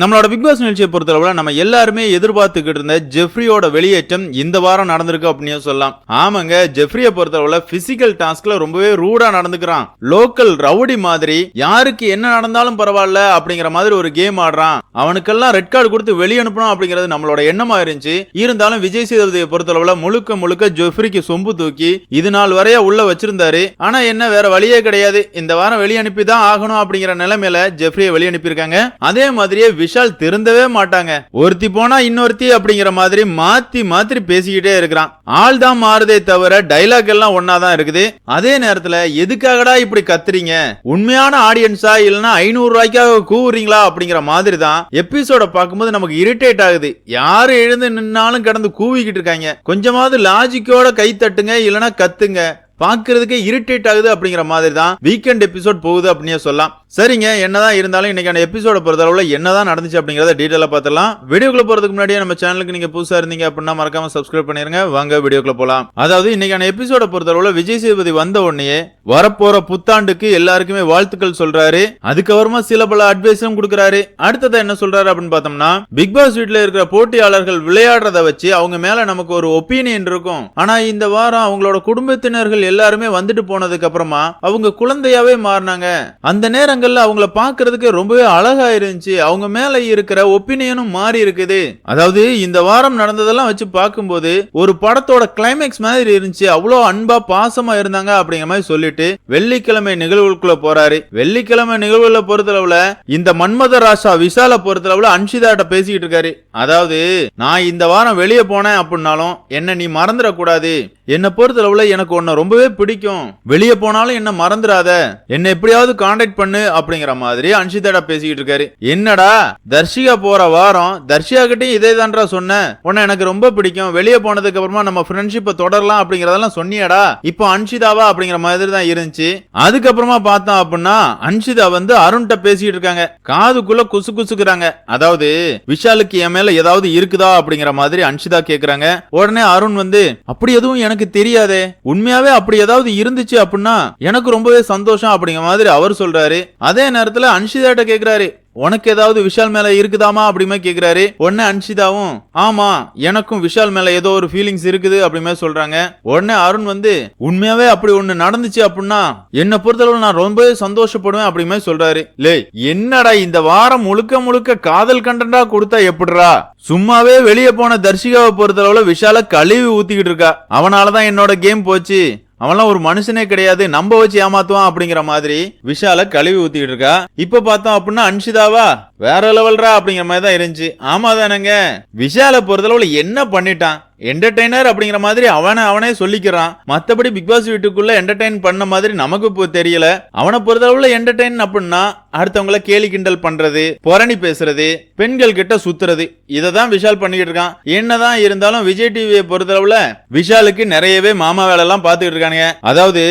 நம்மளோட big pass நிகழ்ச்சியை பொறுத்தளவில் நம்ம எல்லாருமே எதிர்பார்த்துக்கிட்டு இருந்த ஜெஃப்ரியோட வெளியேற்றம் இந்த வாரம் நடந்திருக்கு அப்படின்னு சொல்லலாம். ஆமாங்க ஜெஃப்ரியை பொறுத்தளவில் பிசிக்கல் டாஸ்க்ல ரொம்பவே ரூடா நடந்துக்கிறான். லோக்கல் ரவுடி மாதிரி யாருக்கு என்ன நடந்தாலும் பரவாயில்ல அப்படிங்கிற மாதிரி ஒரு கேம் ஆடுறான். அவனுக்கெல்லாம் ரெட் கார்டு கொடுத்து வெளியனுப்பணும் அப்படிங்கிறது நம்மளோட எண்ணமா இருந்துச்சு. இருந்தாலும் விஜய் சேதுபதியை பொறுத்தளவுல முழுக்க முழுக்க ஜெஃப்ரிக்கு சொம்பு தூக்கி இது நாள் வரைய உள்ள வச்சிருந்தாரு. ஆனா என்ன வேற வழியே கிடையாது. இந்த வாரம் வெளியனுப்பி தான் ஆகணும் அப்படிங்கிற நிலைமையில ஜெஃப்ரியை வெளியனுப்பியிருக்காங்க அதே மாதிரியே விஷால் திருந்தவே மாட்டாங்க. ஒருத்தி போனா இன்னொருத்தி அப்படிங்கிற மாதிரி மாத்தி மாத்தி பேசிக்கிட்டே இருக்கிறான். ஆள் தான் மாறுதே தவிர டைலாக் எல்லாம் ஒன்னாதான் இருக்குது. அதே நேரத்துல எதுக்காகடா இப்படி கத்துறீங்க? உண்மையான ஆடியன்ஸா இல்லனா ஐநூறு ரூபாய்க்காக கூவுறீங்களா அப்படிங்கிற மாதிரி தான் எபிசோட பார்க்கும்போது நமக்கு இரிட்டேட் ஆகுது. யாரு எழுந்து நின்னாலும் கிடந்து கூவிக்கிட்டு இருக்காங்க. கொஞ்சமாவது லாஜிக்கோட கை தட்டுங்க இல்லனா கத்துங்க. பார்க்கறதுக்கே இரிட்டேட் ஆகுது அப்படிங்கிற மாதிரி தான் வீக்கெண்ட் எபிசோட் போகுது அப்படின்னு சொல்லலாம். சரிங்க என்னதான் இருந்தாலும் இன்னைக்கான எபிசோட பொறுத்தளவுல என்னதான் நடந்துச்சு அப்படிங்கிறத டீட்டெயிலாக பார்த்துலாம் வீடியோக்குள்ள போறதுக்கு முன்னாடியே நம்ம சேனலுக்கு நீங்க புதுசா இருந்தீங்க அப்படின்னா மறக்காம சப்ஸ்கிரைப் பண்ணிருங்க. வாங்க வீடியோக்குள்ள போலாம். அதாவது இன்னைக்கான எபிசோட பொறுத்தளவுல விஜய் சேதுபதி வந்த உடனே வரப்போற புத்தாண்டுக்கு எல்லாருக்குமே வாழ்த்துக்கள் சொல்றாரு. அதுக்கப்புறமா சில பல அட்வைஸும் கொடுக்குறாரு. அடுத்ததை என்ன சொல்றாரு அப்படின்னு பார்த்தோம்னா பிக் பாஸ் வீட்ல இருக்கிற போட்டியாளர்கள் விளையாடுறத வச்சு அவங்க மேல நமக்கு ஒரு ஒப்பீனியன் இருக்கும். ஆனா இந்த வாரம் அவங்களோட குடும்பத்தினர்கள் எல்லாருமே வந்துட்டு போனதுக்கு அப்புறமா அவங்க குழந்தையாவே மாறினாங்க. அந்த நேரங்கள்ல அவங்கள பாக்குறதுக்கு ரொம்பவே அழகா இருந்துச்சு அவங்க மேல இருக்கிற ஒப்பீனியனும் மாறி இருக்குது. அதாவது இந்த வாரம் நடந்ததெல்லாம் வச்சு பார்க்கும்போது ஒரு படத்தோட கிளைமேக்ஸ் மாதிரி இருந்துச்சு. அவ்வளோ அன்பா பாசமா இருந்தாங்க அப்படிங்கிற மாதிரி சொல்லிட்டு வெள்ளிக்கிழமை நிகழ்வுக்குள்ள போறாரு. வெள்ளிக்கிழமை நிகழ்வுல பொறுத்தளவுல இந்த மன்மத ராசா விஷால பொறுத்தளவுல அன்ஷிதாட்ட பேசிக்கிட்டு இருக்காரு. அதாவது நான் இந்த வாரம் வெளியே போனேன் அப்படின்னாலும் என்ன நீ மறந்துடக்கூடாது. என்னை பொறுத்தளவுல எனக்கு உன்னை ரொம்பவே பிடிக்கும். வெளியே போனாலும் என்ன மறந்துடாத என்ன எப்படியாவது காண்டாக்ட் பண்ணு அப்படிங்கிற மாதிரி அன்ஷிதாடா பேசிக்கிட்டு இருக்காரு. என்னடா தர்ஷிகா போற வாரம் தர்ஷிகா கிட்டயும் இதே தான்றா சொன்னேன் உன்னை எனக்கு ரொம்ப பிடிக்கும். வெளியே போனதுக்கு அப்புறமா நம்ம ஃப்ரெண்ட்ஷிப்பை தொடரலாம் அப்படிங்கறதெல்லாம் சொன்னியடா. இப்போ அன்ஷிதாவா அப்படிங்கிற மாதிரி தான் இருந்துச்சு. அதுக்கப்புறமா பார்த்தோம் அப்படின்னா அன்ஷிதா வந்து அருண்கிட்ட பேசிக்கிட்டு இருக்காங்க. காதுக்குள்ள குசு குசுக்குறாங்க. அதாவது விஷாலுக்கு என் மேல ஏதாவது இருக்குதா அப்படிங்கிற மாதிரி அன்ஷிதா கேக்குறாங்க. உடனே அருண் வந்து அப்படி எதுவும் எனக்கு தெரியாதே. உண்மையாவே அப்படி ஏதாவது இருந்துச்சு அப்படின்னா எனக்கு ரொம்பவே சந்தோஷம் அப்படிங்கிற மாதிரி அவர் சொல்றாரு. அதே நேரத்துல அன்ஷிதாட்ட கேக்குறாரு. உனக்கு ஏதாவது விஷால் மேல இருக்குதாமா அப்படிமே கேக்குறாரு. உடனே அன்ஷிதாவும் ஆமா எனக்கும் விஷால் மேல ஏதோ ஒரு ஃபீலிங்ஸ் இருக்குது அப்படிமே சொல்றாங்க. உடனே அருண் வந்து உண்மையாவே அப்படி ஒண்ணு நடந்துச்சு அப்படின்னா என்ன பொறுத்தளவு நான் ரொம்பவே சந்தோஷப்படுவேன் அப்படிமே சொல்றாரு. லே என்னடா இந்த வாரம் முழுக்க முழுக்க காதல் கண்டா கொடுத்தா எப்படிடா? சும்மாவே வெளியே போன தர்ஷிகாவை பொறுத்தளவுல விஷால கழுவி ஊத்திக்கிட்டு இருக்கா. அவனாலதான் என்னோட கேம் போச்சு. அவன்லாம் ஒரு மனுஷனே கிடையாது நம்ம வச்சு ஏமாத்துவான் அப்படிங்கிற மாதிரி விஷால கழுவி ஊத்திக்கிட்டு இருக்கா. இப்ப பார்த்தோம் அப்படின்னா அன்ஷிதாவா? வேற லெவல்ரா அப்படிங்கிற மாதிரி தான் இருந்துச்சு. ஆமா தானங்க விஷால பொறுத்தளவுல என்ன பண்ணிட்டான்? என்டர்டைனர் அப்படிங்கிற மாதிரி அவனை அவனே சொல்லிக்கிறான். மத்தபடி பிக் பாஸ் வீட்டுக்குள்ள என்டர்டைன் பண்ண மாதிரி நமக்கு இப்போ தெரியல. அவனை பொறுத்தளவுல என்டர்டைன் அப்படின்னா அடுத்தவங்கள கேலி கிண்டல் பண்றது புரணி பேசுறது பெண்கள் கிட்ட சுத்துறது இதை தான் விஷால் பண்ணிக்கிட்டு இருக்கான். என்னதான் இருந்தாலும் விஜய் டிவியை பொறுத்தளவுல விஷாலுக்கு நிறையவே மாமா வேலை எல்லாம் பாத்துக்கிட்டு இருக்கானுங்க. அதாவது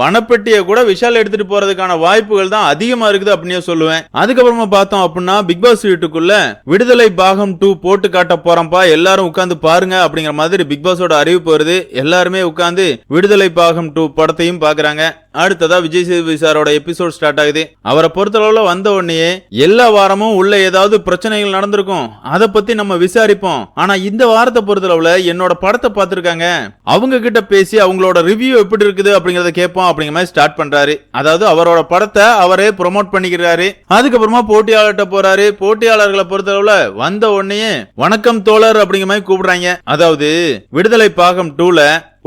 பணப்பெட்டியை கூட விஷால் எடுத்துட்டு போறதுக்கான வாய்ப்புகள் தான் அதிகமா இருக்குது அப்படின்னே சொல்லுவேன். அதுக்கப்புறமா பார்த்தோம் அப்படின்னா பிக் பாஸ் வீட்டுக்குள்ள விடுதலை பாகம் டூ போட்டு காட்ட போறோம்ப்பா எல்லாரும் உட்காந்து பாருங்க அப்படிங்கிற மாதிரி பிக் பாஸோட அறிவிப்பு வருது. எல்லாருமே உட்காந்து விடுதலை பாகம் டூ படத்தையும் பாக்குறாங்க அடுத்ததா விஜய் சேதுபதி சாரோட எபிசோட் ஸ்டார்ட் ஆகுது. அவரை பொறுத்தளவுல வந்த உடனே எல்லா வாரமும் உள்ள ஏதாவது பிரச்சனைகள் நடந்திருக்கும். அதை பத்தி நம்ம விசாரிப்போம். ஆனா இந்த வாரத்தை பொறுத்தளவுல என்னோட படத்தை பார்த்திருக்காங்க. அவங்க கிட்ட பேசி அவங்களோட ரிவ்யூ எப்படி இருக்குது அப்படிங்கறத கேட்போம். அப்படிங்கிற மாதிரி ஸ்டார்ட் பண்றாரு. அதாவது அவரோட படத்தை அவரே ப்ரொமோட் பண்ணிக்கிறாரு. அதுக்கப்புறமா போட்டியாளர்கிட்ட போறாரு. போட்டியாளர்களை பொறுத்தளவுல வந்த உடனே வணக்கம் தோழர் அப்படிங்கிற மாதிரி கூப்பிடுறாங்க. அதாவது விடுதலை பாகம் டூல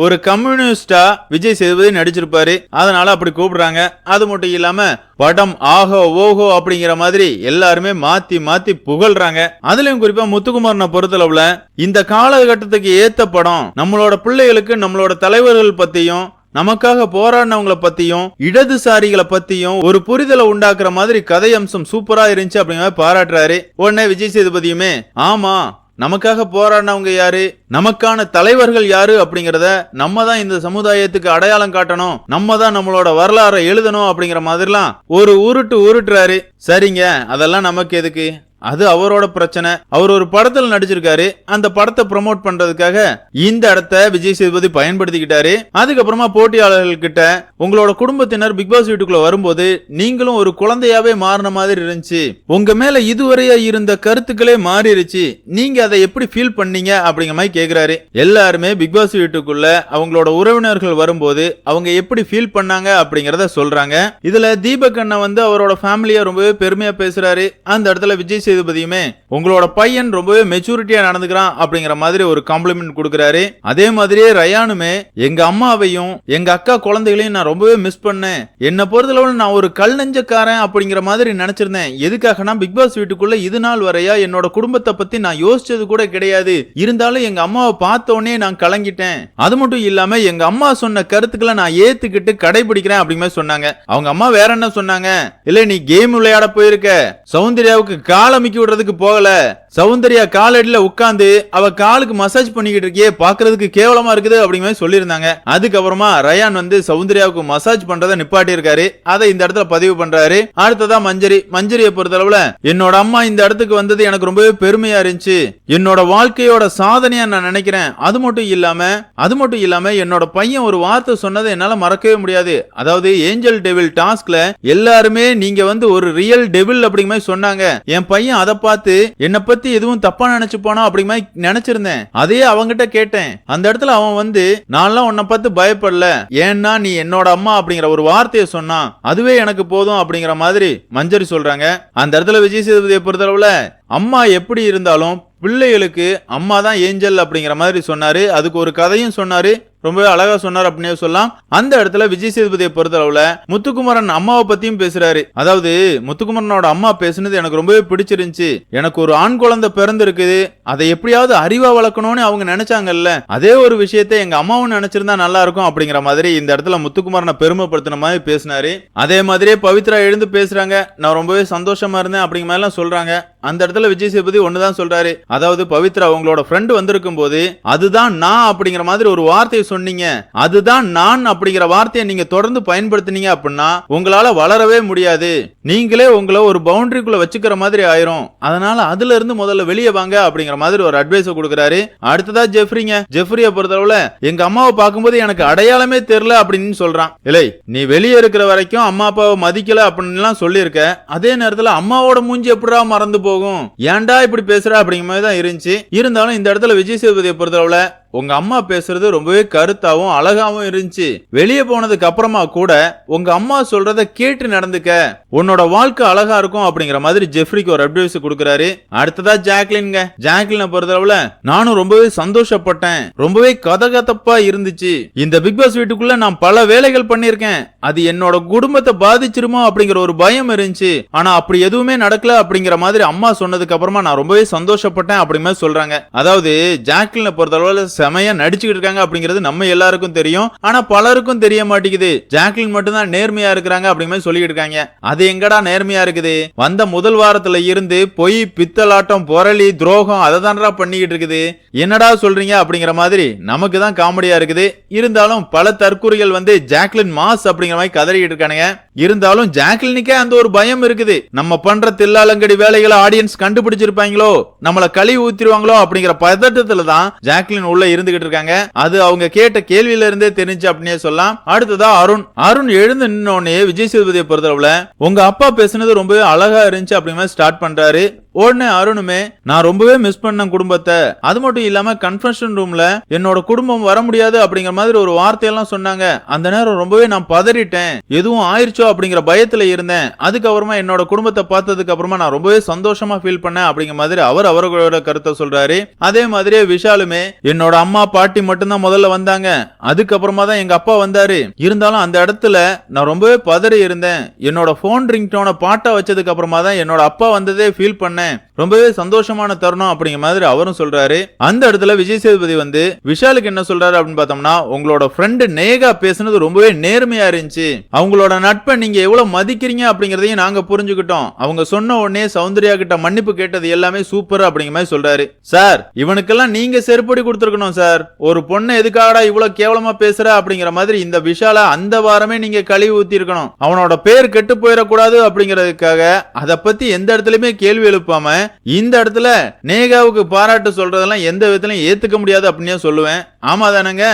ஒரு கம்யூனிஸ்டா விஜய் சேதுபதி நடிச்சிருப்பாரு. அதனால அப்படி கூப்பிடுறாங்க. அது மட்டும் இல்லாம படம் ஆஹோ ஓஹோ அப்படிங்கிற மாதிரி எல்லாருமே மாத்தி மாத்தி புகழ்றாங்க. அதுலயும் குறிப்பா முத்துக்குமாரனை பொறுத்தளவுல இந்த காலகட்டத்துக்கு ஏத்த படம் நம்மளோட பிள்ளைகளுக்கு நம்மளோட தலைவர்கள் பத்தியும் நமக்காக போராடினவங்கள பத்தியும் இடதுசாரிகளை பத்தியும் ஒரு புரிதலை உண்டாக்குற மாதிரி கதை அம்சம் சூப்பரா இருந்துச்சு அப்படிங்கிற பாராட்டுறாரு. உடனே விஜய் சேதுபதியுமே ஆமா நமக்காக போராடினவங்க யாரு? நமக்கான தலைவர்கள் யாரு? அப்படிங்கறத நம்ம தான் இந்த சமுதாயத்துக்கு அடையாளம் காட்டணும். நம்ம தான் நம்மளோட வரலாறை எழுதணும் அப்படிங்கிற மாதிரிலாம் ஒரு உருட்டு உருட்டுறாரு. சரிங்க அதெல்லாம் நமக்கு எதுக்கு? அது அவரோட பிரச்சனை. அவர் ஒரு படத்துல நடிச்சிருக்காரு. அந்த படத்தை ப்ரோமோட் பண்றதுக்காக இந்த இடத்த விஜய் சேதுபதி பயன்படுத்திக்கிட்டாரு. அதுக்கப்புறமா போட்டியாளர்கள் கிட்ட உங்களோட குடும்பத்தினர் பிக் பாஸ் வீட்டுக்குள்ள வரும்போது நீங்களும் ஒரு குழந்தையாவே மாறின மாதிரி இருந்துச்சு. உங்க மேல இதுவரையா இருந்த கருத்துக்களே மாறிடுச்சு நீங்க அதை எப்படி ஃபீல் பண்ணீங்க அப்படிங்கிற மாதிரி கேக்குறாரு. எல்லாருமே பிக் பாஸ் வீட்டுக்குள்ள அவங்களோட உறவினர்கள் வரும்போது அவங்க எப்படி ஃபீல் பண்ணாங்க அப்படிங்கறத சொல்றாங்க. இதுல தீபக் அண்ணன் வந்து அவரோட ஃபேமிலியா ரொம்பவே பெருமையா பேசுறாரு. அந்த இடத்துல விஜய் சேதுபதியுமே உங்களோட பையன் ரொம்பவே மெச்சூரிட்டியா நடந்துக்கிறான் அப்படிங்கிற மாதிரி ஒரு காம்ப்ளிமெண்ட் கொடுக்கறாரு. அதே மாதிரியே ரயானுமே எங்க அம்மாவையும் எங்க அக்கா குழந்தைகளையும் நான் ரொம்பவே மிஸ் பண்ணேன். என்ன பொறுத்தளவில் நான் ஒரு கல் நெஞ்சக்காரன் அப்படிங்கிற மாதிரி நினைச்சிருந்தேன். எதுக்காகனா பிக் பாஸ் வீட்டுக்குள்ள இது நாள் வரையா என்னோட குடும்பத்தை பத்தி நான் யோசிச்சது கூட கிடையாது. இருந்தாலும் எங்க அம்மாவை பார்த்த உடனே நான் கலங்கிட்டேன். அது மட்டும் இல்லாம எங்க அம்மா சொன்ன கருத்துக்களை நான் ஏத்துக்கிட்டு கடைபிடிக்கிறேன் அப்படிங்கிற சொன்னாங்க. அவங்க அம்மா வேற என்ன சொன்னாங்க? இல்ல நீ கேம் விளையாட போயிருக்க. சௌந்தர்யாவுக்கு கால அமுக்கி விடுறதுக்கு போகல. சௌந்தர்யா காலடியில உட்காந்து அவ காலுக்கு மசாஜ் பண்ணிக்கிட்டு இருக்கியே பாக்குறதுக்கு கேவலமா இருக்குது அப்படிங்கிற மாதிரி சொல்லியிருந்தாங்க. அதுக்கப்புறமா ரயான் வந்து சௌந்தர்யாவுக்கு மசாஜ் பண்றதை நிப்பாட்டி இருக்காரு அதை இந்த இடத்துல பதிவு பண்றாரு. அடுத்ததா மஞ்சரி. மஞ்சரியை பொறுத்தளவுல என்னோட அம்மா இந்த இடத்துக்கு வந்தது எனக்கு ரொம்பவே பெருமையா இருந்துச்சு. என்னோட வாழ்க்கையோட சாதனையா நான் நினைக்கிறேன். அது மட்டும் இல்லாம அது மட்டும் இல்லாம என்னோட பையன் ஒரு வார்த்தை சொன்னதை என்னால மறக்கவே முடியாது. அதாவது ஏஞ்சல் டெவில் டாஸ்க்ல எல்லாருமே நீங்க வந்து ஒரு ரியல் டெவில் அப்படிங்கிற மாதிரி சொன்னாங்க. என் பையன் அதை பார்த்து என்னை பத்தி எதுவும் தப்பா நினைச்சு போனா அப்படிங்கிற மாதிரி நினைச்சிருந்தேன். அதே அவங்கிட்ட கேட்டேன். அந்த இடத்துல அவன் வந்து நான்லாம் உன்னை பார்த்து பயப்படல. ஏன்னா நீ என்னோட அம்மா அப்படிங்கிற ஒரு வார்த்தையை சொன்னா அதுவே எனக்கு போதும் அப்படிங்கிற மாதிரி மஞ்சரி சொல்றாங்க. அந்த இடத்துல விஜய் சேதுபதியை பொறுத்தளவுல அம்மா எப்படி இருந்தாலும் பிள்ளைகளுக்கு அம்மா தான் ஏஞ்சல் அப்படிங்கிற மாதிரி சொன்னாரு. அதுக்கு ஒரு கதையும் சொன்னாரு. ரொம்பவே அழகா சொன்னார் அப்படின்னே சொல்லலாம். அந்த இடத்துல விஜய் சேதுபதியை பொறுத்தளவுல முத்துக்குமரன் அம்மாவை பத்தியும் பேசுறாரு. அதாவது முத்துக்குமரனோட அம்மா பேசுனது எனக்கு ரொம்பவே பிடிச்சிருந்துச்சு. எனக்கு ஒரு ஆண் குழந்தை பிறந்திருக்குது. அதை எப்படியாவது அறிவா வளர்க்கணும்னு அவங்க நினைச்சாங்கல்ல. அதே ஒரு விஷயத்தை எங்க அம்மாவும் நினைச்சிருந்தா நல்லா இருக்கும் அப்படிங்கிற மாதிரி இந்த இடத்துல முத்துக்குமரனை பெருமைப்படுத்தின மாதிரி பேசினாரு. அதே மாதிரியே பவித்ரா எழுந்து பேசுறாங்க. நான் ரொம்பவே சந்தோஷமா இருந்தேன் அப்படிங்கிற மாதிரி எல்லாம் சொல்றாங்க. அந்த இடத்துல விஜய் சேதுபதி ஒண்ணுதான் சொல்றாரு. அதாவது பவித்ரா உங்களோட ஃப்ரெண்ட் வந்திருக்கும் போது அதுதான் நான் அப்படிங்கிற மாதிரி ஒரு வார்த்தையை சொன்னீங்க. அதுதான் நான் அப்படிங்கிற வார்த்தையை நீங்க தொடர்ந்து பயன்படுத்தினீங்க அப்படின்னா உங்களால வளரவே முடியாது. நீங்களே உங்களை ஒரு பவுண்டரிக்குள்ள வச்சுக்கிற மாதிரி ஆயிரும். அதனால அதுல இருந்து முதல்ல வெளியே வாங்க அப்படிங்கிற மாதிரி ஒரு அட்வைஸ் கொடுக்குறாரு. அடுத்ததா ஜெஃப்ரிங்க. ஜெஃப்ரிய பொறுத்தளவுல எங்க அம்மாவை பார்க்கும்போது எனக்கு அடையாளமே தெரியல அப்படின்னு சொல்றான். இல்லை நீ வெளியே இருக்கிற வரைக்கும் அம்மா அப்பாவை மதிக்கல அப்படின்னு எல்லாம் சொல்லியிருக்க. அதே நேரத்துல அம்மாவோட மூஞ்சி எப்படா மறந்து போகும். ஏன்டா இப்படி பேசுற அப்படிங்கிற மாதிரி தான் இருந்துச்சு. இருந்தாலும் இந்த இடத்துல விஜய் சேதுபதியை பொறுத்தளவுல உங்க அம்மா பேசுறது ரொம்பவே கருத்தாவும் அழகாவும் இருந்துச்சு. வெளியே போனதுக்கு அப்புறமா கூட உங்க அம்மா சொல்றத கேட்டு நடந்துக்க. உன்னோட வாழ்க்கை அழகா இருக்கும் அப்படிங்கிற மாதிரி ஜெஃப்ரிக்கு ஒரு அட்வைஸ் கொடுக்கறாரு. அடுத்ததா ஜாக்லின்ங்க. ஜாக்லினை பொறுத்தளவுல நானும் ரொம்பவே சந்தோஷப்பட்டேன். ரொம்பவே கதகதப்பா இருந்துச்சு. இந்த பிக் பாஸ் வீட்டுக்குள்ள நான் பல வேலைகள் பண்ணிருக்கேன் அது என்னோட குடும்பத்தை பாதிச்சிருமோ அப்படிங்கிற ஒரு பயம் இருந்துச்சு. ஆனா அப்படி எதுவுமே நடக்கல அப்படிங்கிற மாதிரி அம்மா சொன்னதுக்கு அப்புறமா நான் ரொம்பவே சந்தோஷப்பட்டேன் அப்படி சொல்றாங்க. அதாவது ஜாக்லினை பொறுத்தளவுல செமையா நடிச்சுக்கிட்டு இருக்காங்க அப்படிங்கிறது நம்ம எல்லாருக்கும் தெரியும். ஆனா பலருக்கும் தெரிய மாட்டேங்குது. ஜாக்லின் மட்டும் தான் நேர்மையா இருக்கிறாங்க அப்படிங்கிற மாதிரி சொல்லிட்டு இருக்காங்க. அது எங்கடா நேர்மையா இருக்குது? வந்த முதல் வாரத்துல இருந்து பொய் பித்தலாட்டம் பொரளி துரோகம் அதை தானடா பண்ணிக்கிட்டு இருக்குது. என்னடா சொல்றீங்க அப்படிங்கிற மாதிரி நமக்கு தான் காமெடியா இருக்குது. இருந்தாலும் பல தற்கூறிகள் வந்து ஜாக்லின் மாஸ் அப்படிங்கிற மாதிரி கதறிக்கிட்டு இருக்கானுங்க. இருந்தாலும் ஜாக்லினுக்கே அந்த ஒரு பயம் இருக்குது. நம்ம பண்ற தில்லாலங்கடி வேலைகளை ஆடியன்ஸ் கண்டுபிடிச்சிருப்பாங்களோ? நம்மள கழுவி ஊத்திருவாங்களோ அப்படிங்கிற பதட்டத்துல தான் ஜாக்லின் உள்ள இருந்துகிட்டு இருக்காங்க. அது அவங்க கேட்ட கேள்வியில இருந்தே தெரிஞ்சு அப்படின்னே சொல்லலாம். அடுத்ததா அருண். அருண் எழுந்து நின்னோடனே விஜய் சேதுபதியை பொறுத்தளவுல உங்க அப்பா பேசுனது ரொம்பவே அழகா இருந்துச்சு அப்படிங்கிற ஸ்டார்ட் பண்றாரு. உடனே அருணுமே நான் ரொம்பவே மிஸ் பண்ண குடும்பத்தை. அது மட்டும் இல்லாம கன்ஃபெஷன் ரூம்ல என்னோட குடும்பம் வர முடியாது அப்படிங்கிற மாதிரி ஒரு வார்த்தையெல்லாம் சொன்னாங்க. அந்த நேரம் ரொம்பவே நான் பதறிட்டேன். எதுவும் ஆயிருச்சோ அப்படிங்கிற பயத்துல இருந்தேன். அதுக்கப்புறமா என்னோட குடும்பத்தை பார்த்ததுக்கு அப்புறமா நான் ரொம்பவே சந்தோஷமா ஃபீல் பண்ணேன் அப்படிங்கிற மாதிரி அவர் அவர்களோட கருத்தை சொல்றாரு. அதே மாதிரியே விஷாலுமே என்னோட அம்மா பாட்டி மட்டும்தான் முதல்ல வந்தாங்க. அதுக்கப்புறமா தான் எங்க அப்பா வந்தாரு. இருந்தாலும் அந்த இடத்துல நான் ரொம்பவே பதறி இருந்தேன். என்னோட போன் ரிங்டோன பாட்டா வச்சதுக்கு அப்புறமா தான் என்னோட அப்பா வந்ததே ஃபீல் பண்ணேன் ரொம்பவே சந்தோஷமான தருணம் அப்படிங்கிற மாதிரி அவரும் சொல்றாரு. அந்த இடத்துல விஜய் சேதுபதி வந்து விஷாலுக்கு என்ன சொல்றாரு அப்படின்னு பார்த்தோம்னா உங்களோட ஃப்ரெண்டு நேகா பேசுனது ரொம்பவே நேர்மையா இருந்துச்சு. அவங்களோட நட்பை நீங்க எவ்வளவு மதிக்கிறீங்க அப்படிங்கறதையும் நாங்க புரிஞ்சுக்கிட்டோம். அவங்க சொன்ன உடனே சௌந்தர்யா கிட்ட மன்னிப்பு கேட்டது எல்லாமே சூப்பர் அப்படிங்கிற மாதிரி சொல்றாரு. சார் இவனுக்கெல்லாம் நீங்க செருப்படி கொடுத்துருக்கணும் சார். ஒரு பொண்ணை எதுக்காகடா இவ்வளவு கேவலமா பேசுற அப்படிங்கிற மாதிரி இந்த விஷால அந்த வாரமே நீங்க கழுவி ஊத்தி இருக்கணும். அவனோட பேர் கெட்டு போயிடக்கூடாது அப்படிங்கிறதுக்காக அதை பத்தி எந்த இடத்துலயுமே கேள்வி எழுப்பாம இந்த இடத்துல நேகாவுக்கு பாராட்டு சொல்றதெல்லாம் எந்த விதத்திலையும் ஏத்துக்க முடியாது அப்படின்னு சொல்லுவேன். ஆமா தானங்க?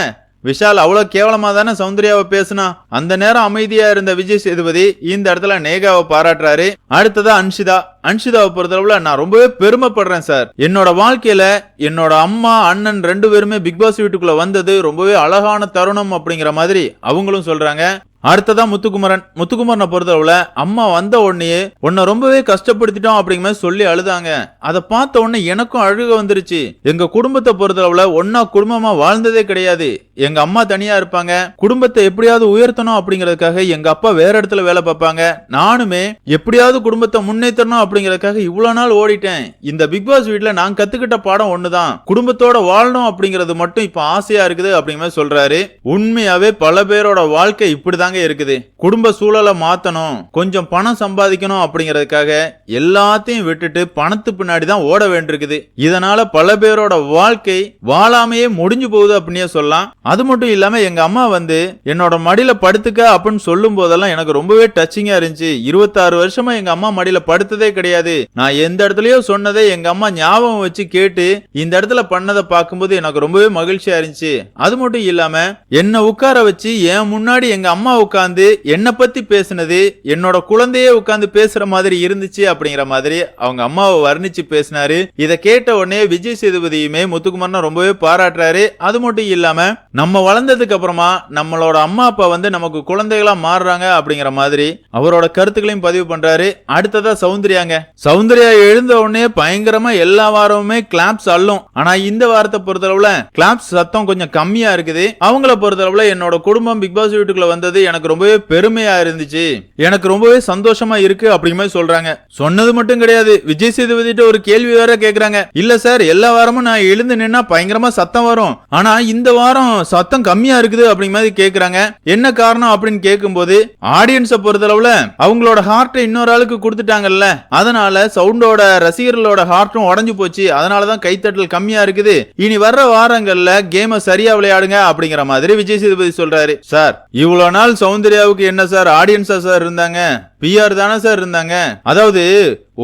விஷால் அவ்வளவு கேவலமா தானே சௌந்தர்யாவை பேசினா? அந்த நேரம் அமைதியா இருந்த விஜய் சேதுபதி இந்த இடத்துல நேகாவை பாராட்டுறாரு. அடுத்ததா அன்ஷிதா. அன்ஷிதாவை பொறுத்தளவுல நான் ரொம்பவே பெருமைப்படுறேன் சார். என்னோட வாழ்க்கையில என்னோட அம்மா அண்ணன் ரெண்டு பேருமே பிக் பாஸ் வீட்டுக்குள்ள வந்தது ரொம்பவே அழகான தருணம் அப்படிங்கிற மாதிரி அவங்களும் சொல்றாங்க. அடுத்ததான் முத்துக்குமரன். முத்துக்குமரனை பொறுத்தளவுல அம்மா வந்த உடனே உன்னை ரொம்பவே கஷ்டப்படுத்திட்டோம் அப்படிங்கிற மாதிரி சொல்லி அழுதாங்க. அதை பார்த்த உடனே எனக்கும் அழுக வந்துருச்சு. எங்க குடும்பத்தை பொறுத்தளவுல ஒன்னா குடும்பமா வாழ்ந்ததே கிடையாது. எங்க அம்மா தனியா இருப்பாங்க. குடும்பத்தை எப்படியாவது உயர்த்தணும் அப்படிங்கறதுக்காக எங்க அப்பா வேற இடத்துல வேலை பார்ப்பாங்க. நானுமே எப்படியாவது குடும்பத்தை முன்னேற்றணும் அப்படிங்கறதுக்காக இவ்வளவு நாள் ஓடிட்டேன். இந்த பிக் பாஸ் வீட்ல நான் கத்துக்கிட்ட பாடம் ஒண்ணுதான். குடும்பத்தோட வாழணும் அப்படிங்கிறது மட்டும் இப்ப ஆசையா இருக்குது அப்படிங்கிற மாதிரி சொல்றாரு. உண்மையாவே பல பேரோட வாழ்க்கை இப்படிதாங்க இருக்குது. குடும்ப சூழலை மாத்தணும் கொஞ்சம் பணம் சம்பாதிக்கணும் அப்படிங்கறதுக்காக எல்லாத்தையும் விட்டுட்டு பணத்து பின்னாடி தான் ஓட வேண்டியிருக்குது. இதனால பல பேரோட வாழ்க்கை வாழாமையே முடிஞ்சு போகுது அப்படின்னே சொல்லலாம். அது மட்டும் இல்லாம எங்க அம்மா வந்து என்னோட மடியில படுத்துக்க அப்படின்னு சொல்லும் போதெல்லாம் எனக்கு ரொம்பவே டச்சிங்கா இருந்துச்சு. இருபத்தாறு வருஷமா எங்க அம்மா மடியில படுத்ததே கிடையாது. நான் எந்த இடத்துலயோ சொன்னதை எங்க அம்மா ஞாபகம் வச்சு கேட்டு இந்த இடத்துல பண்ணதை பார்க்கும்போது எனக்கு ரொம்பவே மகிழ்ச்சியா இருந்துச்சு. அது மட்டும் இல்லாம என்ன உட்கார வச்சு என் முன்னாடி எங்க அம்மா உட்காந்து என்னை பத்தி பேசுனது என்னோட குழந்தையே உட்காந்து பேசுற மாதிரி இருந்துச்சு அப்படிங்கிற மாதிரி அவங்க அம்மாவை வர்ணிச்சு பேசினாரு. இதை கேட்ட உடனே விஜய் சேதுபதியுமே முத்துக்குமரன் ரொம்பவே பாராட்டுறாரு. அது மட்டும் இல்லாம நம்ம வளர்ந்ததுக்கு அப்புறமா நம்மளோட அம்மா அப்பா வந்து நமக்கு குழந்தைகளா மாறுறாங்க அப்படிங்கிற மாதிரி அவரோட கருத்துக்களையும் பதிவு பண்றாரு. அடுத்ததா சௌந்தர்யாங்க. சௌந்தர்யா எழுந்த உடனே பயங்கரமா எல்லா வாரமுமே கிளாப்ஸ் அள்ளும். ஆனா இந்த வாரத்தை பொறுத்தளவுல கிளாப்ஸ் சத்தம் கொஞ்சம் கம்மியா இருக்குது. அவங்கள பொறுத்தளவுல என்னோட குடும்பம் பிக் பாஸ் வீட்டுக்குள்ள வந்தது எனக்கு ரொம்பவே பெருமையா இருந்துச்சு. எனக்கு ரொம்பவே சந்தோஷமா இருக்கு அப்படிங்கிற மாதிரி சொல்றாங்க. சொன்னது மட்டும் கிடையாது. விஜய் சேதுபதிட்ட ஒரு கேள்வி வேற கேக்குறாங்க. இல்ல சார் எல்லா வாரமும் நான் எழுந்து நின்னா பயங்கரமா சத்தம் வரும். ஆனா இந்த வாரம் சத்தம் கம்மியா இருக்குது அப்படிங்கிற மாதிரி கேக்குறாங்க. என்ன காரணம் அப்படின்னு கேட்கும்போது ஆடியன்ஸை பொறுத்தளவுல அவங்களோட ஹார்ட்டை இன்னொரு ஆளுக்கு கொடுத்துட்டாங்கல்ல. அதனால சவுண்டோட ரசிகர்களோட ஹார்ட்டும் உடஞ்சு போச்சு. அதனாலதான் கைத்தட்டல் கம்மியா இருக்குது. இனி வர்ற வாரங்கள்ல கேம சரியா விளையாடுங்க அப்படிங்கிற மாதிரி விஜய் சேதுபதி சொல்றாரு. சார் இவ்வளவு நாள் சௌந்தர்யாவுக்கு என்ன சார்? ஆடியன்ஸா சார் இருந்தாங்க? பிஆர் தானே சார் இருந்தாங்க? அதாவது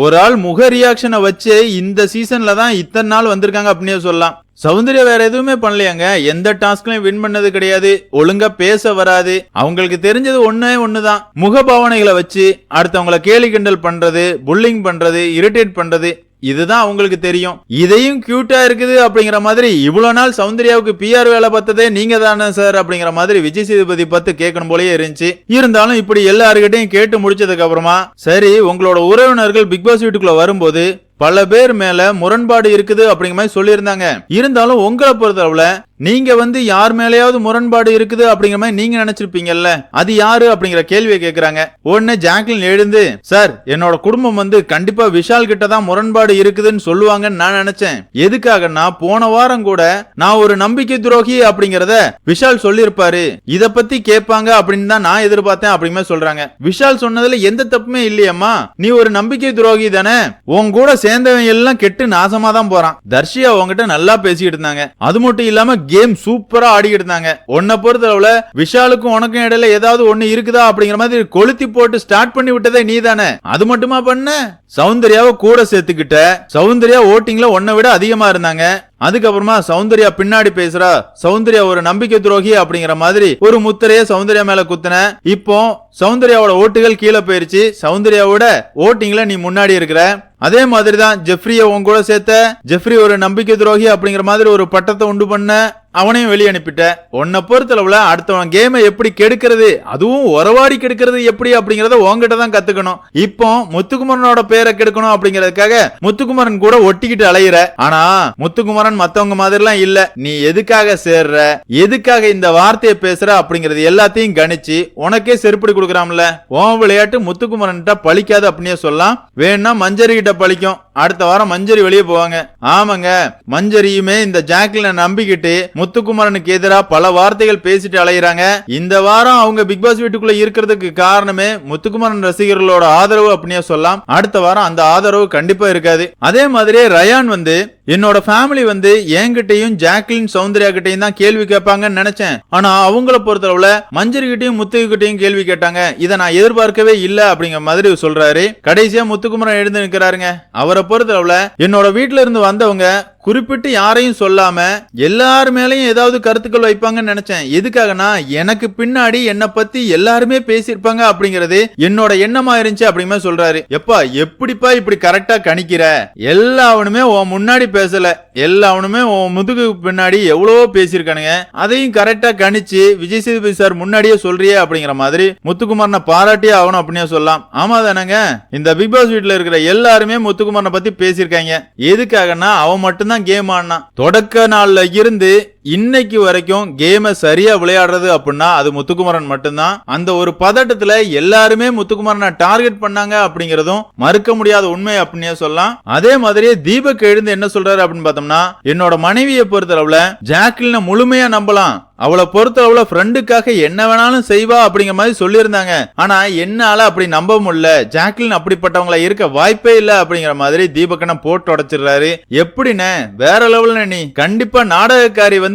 ஒரு ஆள் முக ரியாக்ஷனை வச்சு இந்த சீசன்ல தான் இத்தனை நாள் வந்திருக்காங்க அப்படின்னே சொல்லலாம். சௌந்தர்யா வேற எதுவுமே பண்ணலையாங்க? எந்த டாஸ்க்லயும் வின் பண்ணது கிடையாது. ஒழுங்கா பேச வராது. அவங்களுக்கு தெரிஞ்சது ஒண்ணே ஒண்ணுதான். முகபாவனைகளை வச்சு அடுத்தவங்கள கேலி கிண்டல் பண்றது புல்லிங் பண்றது இரிட்டேட் பண்றது. இதுதான் அவங்களுக்கு தெரியும். இதையும் கியூட்டா இருக்குது அப்படிங்கிற மாதிரி இவ்வளவு நாள் சௌந்தர்யாவுக்கு பிஆர் வேலை பார்த்ததே நீங்க தானே சார் அப்படிங்கிற மாதிரி விஜய் சேதுபதி பார்த்து கேட்கணும் போலயே இருந்துச்சு. இருந்தாலும் இப்படி எல்லாருக்கிட்டையும் கேட்டு முடிச்சதுக்கு அப்புறமா சரி உங்களோட உறவினர்கள் பிக் பாஸ் வீட்டுக்குள்ள வரும்போது பல பேர் மேல முரண்பாடு இருக்குது அப்படிங்கிற மாதிரி சொல்லியிருந்தாங்க. இருந்தாலும் உங்களை பொறுத்தளவுல நீங்க வந்து யார் மேலேயாவது முரண்பாடு இருக்குது அப்படிங்கிற மாதிரி நீங்க நினைச்சிருப்பீங்கல்ல? அது யாரு அப்படிங்கிற கேள்வியை கேட்கிறாங்க உடனே ஜாக்லின் எழுந்து சார் என்னோட குடும்பம் வந்து கண்டிப்பா விஷால் கிட்ட தான் முரண்பாடு இருக்குதுன்னு சொல்லுவாங்கன்னு நான் நினைச்சேன். எதுக்காகன்னா போன வாரம் கூட நான் ஒரு நம்பிக்கை துரோகி அப்படிங்கறத விஷால் சொல்லியிருப்பாரு. இத பத்தி கேட்பாங்க அப்படின்னு தான் நான் எதிர்பார்த்தேன் அப்படிங்கிற சொல்றாங்க. விஷால் சொன்னதுல எந்த தப்புமே இல்லையம்மா. நீ ஒரு நம்பிக்கை துரோகி தானே. உன் கூட சேர்ந்தவன் எல்லாம் கெட்டு நாசமா தான் போறான். தர்ஷியா உங்ககிட்ட நல்லா பேசிக்கிட்டு இருந்தாங்க. அது மட்டும் இல்லாம கேம் சூப்பரா ஆடிக்கிட்டு இருந்தாங்க. உன்னை பொறுத்தளவுல விஷாலுக்கும் உனக்கும் இடையில ஏதாவது ஒண்ணு இருக்குதா அப்படிங்கிற மாதிரி கொளுத்தி போட்டு ஸ்டார்ட் பண்ணி விட்டதே நீ தானே அது மட்டுமா பண்ண? சௌந்தர்யாவை கூட சேர்த்துக்கிட்ட. சௌந்தர்யா ஓட்டிங்ல உன்னை விட அதிகமா இருந்தாங்க. அதுக்கப்புறமா சௌந்தர்யா பின்னாடி பேசுறா. சௌந்தர்யா ஒரு நம்பிக்கை துரோகி அப்படிங்கிற மாதிரி ஒரு முத்திரைய சௌந்தர்யா மேல குத்துன. இப்போ சௌந்தர்யாவோட ஓட்டுகள் கீழே போயிருச்சு. சௌந்தர்யாவோட ஓட்டிங்ல நீ முன்னாடி இருக்கிற. அதே மாதிரி தான் ஜெஃப்ரிய உன் கூட சேர்த்த. ஜெஃப்ரி ஒரு நம்பிக்கை துரோகி அப்படிங்கிற மாதிரி ஒரு பட்டத்தை உண்டு பண்ண. அவனையும் வெளியே அனுப்பிட்ட. உன்னை பொறுத்தளவுல அடுத்தவன் கேமை எப்படி கெடுக்கிறது? அதுவும் உறவாடி கெடுக்கிறது எப்படி அப்படிங்கறத உன்கிட்ட தான் கத்துக்கணும். இப்போ முத்துக்குமரனோட பேரை கெடுக்கணும் அப்படிங்கறதுக்காக முத்துக்குமரன் கூட ஒட்டிக்கிட்டு அலையிற. ஆனா முத்துக்குமரன் மத்தவங்க மாதிரிலாம் இல்ல. நீ எதுக்காக சேர்ற? எதுக்காக இந்த வார்த்தையை பேசுற அப்படிங்கறது எல்லாத்தையும் கணிச்சு உனக்கே செருப்படி கொடுக்கறாம்ல உன் விளையாட்டு முத்துக்குமரன் பழிக்காது அப்படின்னே சொல்லலாம். வேணா மஞ்சரி கிட்ட பழிக்கும். அடுத்த வாரம் மஞ்சரி வெளியே போவாங்க. ஆமாங்க மஞ்சரியுமே இந்த ஜாக்கில நம்பிக்கிட்டு முத்துக்குமரனுக்கு எதிராக பல வார்த்தைகள் பேசிட்டு அலையிறாங்க. இந்த வாரம் அவங்க பிக் பாஸ் வீட்டுக்குள்ள இருக்கிறதுக்கு காரணமே முத்துக்குமரன் ரசிகர்களோட ஆதரவு அப்படின்னே சொல்லலாம். அடுத்த வாரம் அந்த ஆதரவு கண்டிப்பா இருக்காது. அதே மாதிரியே ரயான் வந்து என்னோட ஃபேமிலி வந்து என்கிட்டயும் ஜாக்லின் சௌந்தர்யா கிட்டையும் தான் கேள்வி கேட்பாங்கன்னு நினைச்சேன். ஆனா அவங்கள பொறுத்தளவுல மஞ்சரி கிட்டையும் முத்து கிட்டயும் கேள்வி கேட்டாங்க. இதை நான் எதிர்பார்க்கவே இல்ல அப்படிங்கிற மாதிரி சொல்றாரு. கடைசியா முத்துக்குமரன் எழுந்து நிக்கிறாருங்க அவரை பொறுத்தளவுல என்னோட வீட்டுல இருந்து வந்தவங்க குறிப்பிட்டு யாரையும் சொல்லாம எல்லார் மேலையும் ஏதாவது கருத்துக்கள் வைப்பாங்கன்னு நினைச்சேன். எதுக்காகனா எனக்கு பின்னாடி என்ன பத்தி எல்லாருமே பேசியிருப்பாங்க அப்படிங்கறது என்னோட எண்ணமா இருந்துச்சு அப்படிங்கிற சொல்றாரு. எப்பா எப்படிப்பா இப்படி கரெக்டா கணிக்கிற? எல்லாவனுமே உன் முன்னாடி பேசல. எல்லாவனுமே உன் முதுகு பின்னாடி எவ்வளவோ பேசியிருக்கானுங்க. அதையும் கரெக்டா கணிச்சு விஜய் சேதுபதி சார் முன்னாடியே சொல்றியே அப்படிங்கிற மாதிரி முத்துக்குமாரனை பாராட்டியே ஆகணும் அப்படின்னு சொல்லலாம். ஆமா தானங்க? இந்த பிக் பாஸ் வீட்டுல இருக்கிற எல்லாருமே முத்துக்குமாரனை பத்தி பேசியிருக்காங்க. எதுக்காகனா அவன் மட்டும் தான் கேம் ஆடினான். தொடக்க நாள்ல இருந்து இன்னைக்கு வரைக்கும் கேமை சரியா விளையாடுறது அப்படின்னா அது முத்துக்குமரன் மட்டும்தான். அந்த ஒரு பதட்டத்துல எல்லாருமே முத்துக்குமரனை டார்கெட் பண்ணாங்க அப்படிங்கறதும் மறுக்க முடியாத உண்மை அப்படின்னே சொல்லலாம். அதே மாதிரியே தீபக் எழுந்து என்ன சொல்றாரு அப்படின்னு பார்த்தோம்னா என்னோட மனைவியை பொறுத்தளவுல ஜாக்லின முழுமையா நம்பலாம். அவளை பொறுத்தளவுல ஃப்ரெண்டுக்காக என்ன வேணாலும் செய்வா அப்படிங்கிற மாதிரி சொல்லியிருந்தாங்க. ஆனா என்னால அப்படி நம்ப முடியல. ஜாக்லின் அப்படிப்பட்டவங்கள இருக்க வாய்ப்பே இல்ல அப்படிங்கிற மாதிரி தீபக்கனை போட்டு உடைச்சிடுறாரு. எப்படின்னு வேற லெவல்ல நீ. கண்டிப்பா நாடகக்காரி வந்து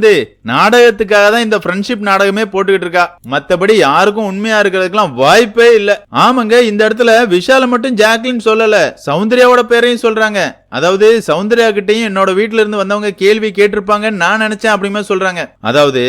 நாடகத்துக்காக தான் இந்த ஃப்ரெண்ட்ஷிப் நாடகமே போட்டுக்கிட்டு இருக்கா. மத்தபடி யாருக்கும் உண்மையா இருக்கிறதுக்கெல்லாம் வாய்ப்பே இல்ல. ஆமாங்க இந்த இடத்துல விஷால மட்டும் ஜாக்லின் சொல்லல சௌந்தர்யாவோட பேரையும் சொல்றாங்க. அதாவது சௌந்தர்யா கிட்டையும் என்னோட வீட்டுல இருந்து வந்தவங்க கேள்வி கேட்டிருப்பாங்கன்னு நான் நினைச்சேன் அப்படிமே சொல்றாங்க. அதாவது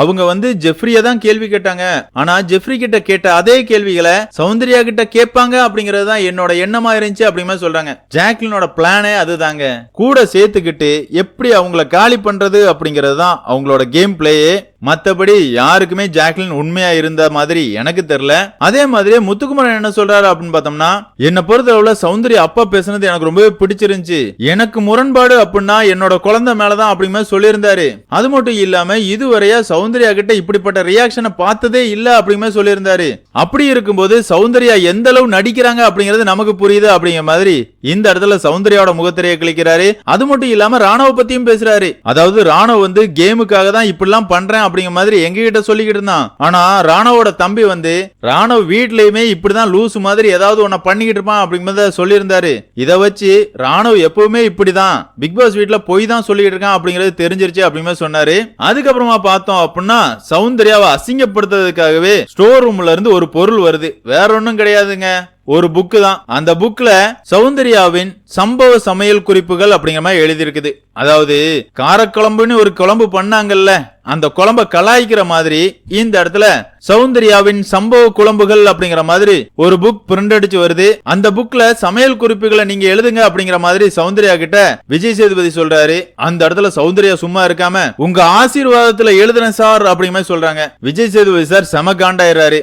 அவங்க வந்து ஜெஃப்ரிய தான் கேள்வி கேட்டாங்க. ஆனா ஜெஃப்ரி கிட்ட கேட்ட அதே கேள்விகளை சௌந்தர்யா கிட்ட கேட்பாங்க அப்படிங்கறது தான் என்னோட எண்ணமா இருந்துச்சு அப்படிமே சொல்றாங்க. ஜாக்லினோட பிளானே அதுதாங்க. கூட சேர்த்துக்கிட்டு எப்படி அவங்கள காலி பண்றது அப்படிங்கறது தான் அவங்களோட கேம் பிளேயே மத்தபடி யாருக்குமே ஜாக்லின் உண்மையா இருந்த மாதிரி எனக்கு தெரியல. அதே மாதிரி முத்துக்குமரன் என்ன சொல்றாரு அப்படின்னு பார்த்தோம்னா என்னை பொறுத்தளவுல சௌந்தர்யா அப்பா பேசுனது எனக்கு ரொம்பவே பிடிச்சிருந்துச்சு. எனக்கு முரண்பாடு அப்படின்னா என்னோட குழந்தை மேலதான் அப்படிங்கிற சொல்லியிருந்தாரு. அது மட்டும் இல்லாம இதுவரையா சௌந்தர்யா கிட்ட இப்படிப்பட்ட ரியாக்ஷனை பார்த்ததே இல்ல அப்படிங்கிற சொல்லியிருந்தாரு. அப்படி இருக்கும்போது சௌந்தர்யா எந்த அளவு நடிக்கிறாங்க அப்படிங்கிறது நமக்கு புரியுது அப்படிங்கிற மாதிரி இந்த இடத்துல சௌந்தர்யாவோட முகத்திரையை கிளிக்கிறாரு அது மட்டும் இல்லாம ராணுவ பத்தியும் பேசுறாரு. அதாவது ராணுவ வந்து கேமுக்காக தான் இப்படிலாம் பண்றேன் அப்படிங்கிற மாதிரி எங்ககிட்ட சொல்லிக்கிட்டு இருந்தான். ஆனா ராணுவோட தம்பி வந்து ராணுவ வீட்லயுமே இப்படிதான் லூசு மாதிரி ஏதாவது ஒன்ன பண்ணிக்கிட்டு இருப்பான் அப்படிங்கிறத சொல்லியிருந்தாரு. இதை வச்சு ராணவ் எப்பவுமே இப்படிதான். பிக் பாஸ் வீட்ல போய் தான் சொல்லிக்கிட்டு இருக்கான் அப்படிங்கறது தெரிஞ்சிருச்சு அப்படிங்கிற சொன்னாரு. அதுக்கப்புறமா பார்த்தோம் அப்படின்னா சௌந்தர்யாவை அசிங்கப்படுத்துறதுக்காகவே ஸ்டோர் ரூம்ல இருந்து ஒரு பொருள் வருது. வேற ஒன்றும் கிடையாதுங்க. ஒரு புக்கு தான். அந்த புக்ல சௌந்தர்யாவின் சம்பவ சமையல் குறிப்புகள் அப்படிங்கிற மாதிரி எழுதியிருக்குது. அதாவது காரக்குழம்புன்னு ஒரு குழம்பு பண்ணாங்கல்ல அந்த குழம்ப கலாய்க்கிற மாதிரி இந்த இடத்துல சௌந்தர்யாவின் சம்பவ குழம்புகள் அப்படிங்கிற மாதிரி ஒரு புக் பிரிண்ட் அடிச்சு வருது. அந்த புக்ல சமையல் குறிப்புகளை நீங்க எழுதுங்க அப்படிங்கிற மாதிரி சௌந்தர்யா கிட்ட விஜய் சேதுபதி சொல்றாரு. அந்த இடத்துல சௌந்தர்யா சும்மா இருக்காம உங்க ஆசீர்வாதத்துல எழுதுறேன் சார் அப்படிங்கிற மாதிரி சொல்றாங்க. விஜய் சேதுபதி சார் செம காண்டாயிராரு